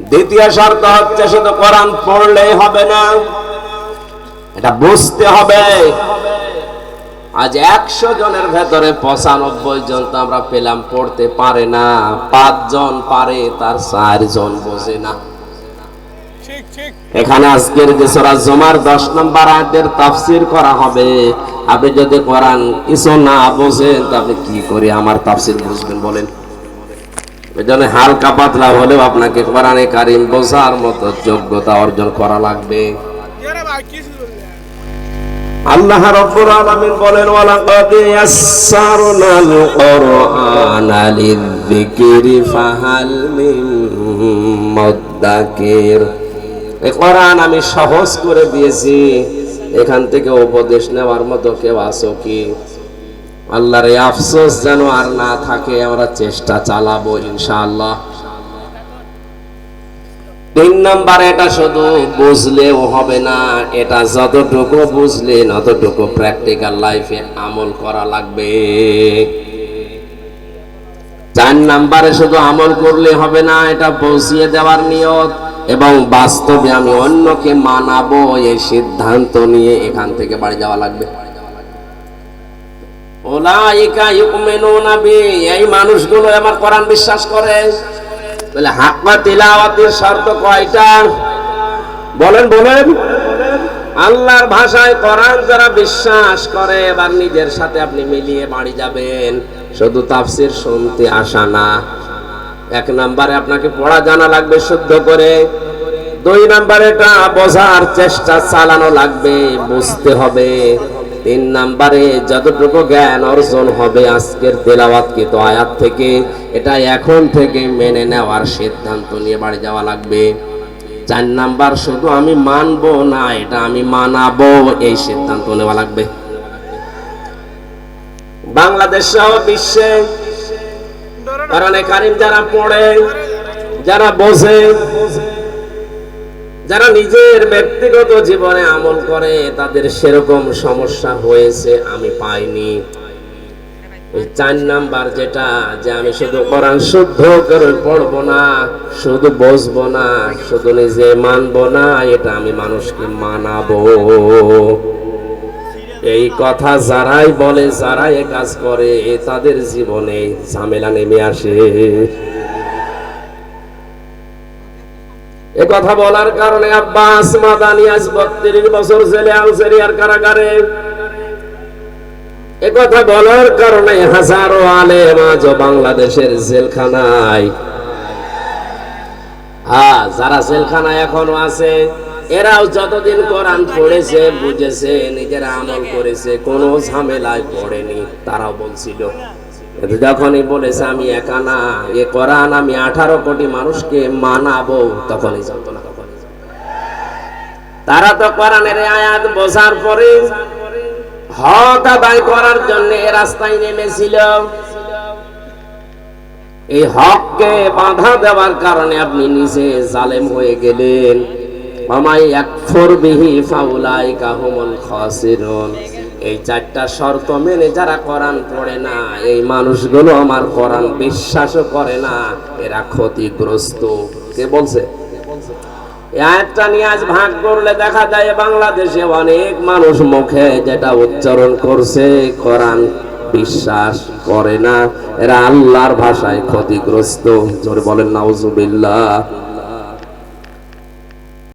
দ্বিতীয় শর্ত হচ্ছে শুধু কোরআন পড়লেই হবে না। এটা বুঝতে হবে। আজ একশো জনের ভেতরে পঁচানব্বই জন তো আমরা পেলাম পড়তে পারে না। পাঁচজন পারে তার চারজন বোঝে না। এখানে আজকের যে সোরা জমার দশ নম্বর আয়াতের তাফসির করা হবে। আপনি যদি কোরআন কিছু না বোঝেন তা আপনি কি করে আমার তাফসির বুঝবেন বলেন? ওই জন্য হালকা পাতলা হলেও আপনাকে কোরআনে কারিম বোঝার মতো যোগ্যতা অর্জন করা লাগবে। আল্লাহ রাব্বুল আলামিন বলেন, ওয়ালাকাদ ইয়াসসারনাল কুরআনা লিযিকরি ফাহাল মিন মুদ্দাকির এই কোরআন আমি সহজ করে দিয়েছি। এখান থেকে উপদেশ নেওয়ার মতো কেউ আছো কি? আল্লাহর এই আফসোস যেন আর না থাকে, আমরা চেষ্টা চালাবো ইনশাআল্লাহ। তিন নাম্বার, এটা শুধু বুঝলেও হবে না, এটা যতটুকু বুঝলেন অতটুকু প্র্যাকটিক্যাল লাইফে আমল করা লাগবে। চার নাম্বারে শুধু আমল করলে হবে না, এটা পৌঁছিয়ে দেওয়ার নিয়ত, এবং বাস্তবে আমি অন্যকে মানাবো, এই সিদ্ধান্ত নিয়ে এখান থেকে বাড়ি যাওয়া লাগবে। এই মানুষগুলো বিশ্বাস করে। বলে কয়টা? বলেন বলেন। আল্লাহর ভাষায় কোরআন যারা বিশ্বাস করে, এবার নিজের সাথে আপনি মিলিয়ে বাড়ি যাবেন। শুধু তাফসির শুনতে আসা না। এক নম্বরে আপনাকে পড়া জানা লাগবে শুদ্ধ করে। দুই নম্বরে এটা বোঝার চেষ্টা চালানো লাগবে, বুঝতে হবে। তিন নাম্বারে যতটুকু জ্ঞান অর্জন হবে আজকের তেলাওয়াতকৃত আয়াত থেকে, এটা এখন থেকে মেনে নেওয়ার সিদ্ধান্ত নিয়ে বাড়ি যাওয়া লাগবে। চার নাম্বার, শুধু আমি মানবো না, এটা আমি মানাবো, এই সিদ্ধান্ত নেওয়া লাগবে। বাংলাদেশ সহ বিশ্বে কারণ কারিম যারা পড়ে, যারা বোঝে যারা নিজের ব্যক্তিগত জীবনে আমল করে, তাদের সেরকম সমস্যা হয়েছে আমি পাইনি। চার নাম্বার যেটা, যে আমি শুধু কোরআন শুদ্ধ করে পড়ব না, শুধু বসবো না, শুধু নিজে মানবো না, এটা আমি মানুষকে মানাবো। এই কথা যারাই বলে, যারাই কাজ করে, তাদের জীবনে ঝামেলা নেমে আসে। এ কথা বলার কারণে আব্বাস মাদানি আজ বত্রিশ বছর জেলে আলজেরিয়ার কারাগারে। এ কথা বলার কারণে হাজারো আলেম আজ বাংলাদেশের জেলখানায়। হ্যাঁ যারা জেলখানায় এখনও আছে, এরাও যতদিন কোরআন পড়েছে, বুঝেছে, নিজেরা আমল করেছে, কোনো ঝামেলায় পড়েনি, তারাও বলছিল। কিন্তু যখনই বলেছে, আমি একা না, এ কোরআন আমি আঠারো কোটি মানুষকে মানাবো, তখনই না তারা তো কোরআনের এই আয়াত বোঝার পরে হক আদায় করার জন্য রাস্তায় নেমেছিল। এই হককে বাধা দেওয়ার কারণে আপনি নিজে জালেম হয়ে গেলেন। আমায় একফর বিহি ফাউলাই কাহুমুল খাসিরুন। এই চারটা শর্ত মেনে যারা কোরআন পড়ে না, এই মানুষগুলো আমার কোরআন বিশ্বাসও করে না, এরা ক্ষতিগ্রস্ত। কে বলছে? এই আয়াতটা নিয়ে আজ ভাগ করলে দেখা যায় বাংলাদেশে অনেক মানুষ মুখে যেটা উচ্চারণ করছে, কোরআন বিশ্বাস করে না, এরা আল্লাহর ভাষায় ক্ষতিগ্রস্ত। জোরে বলেন, নাউজুবিল্লাহ।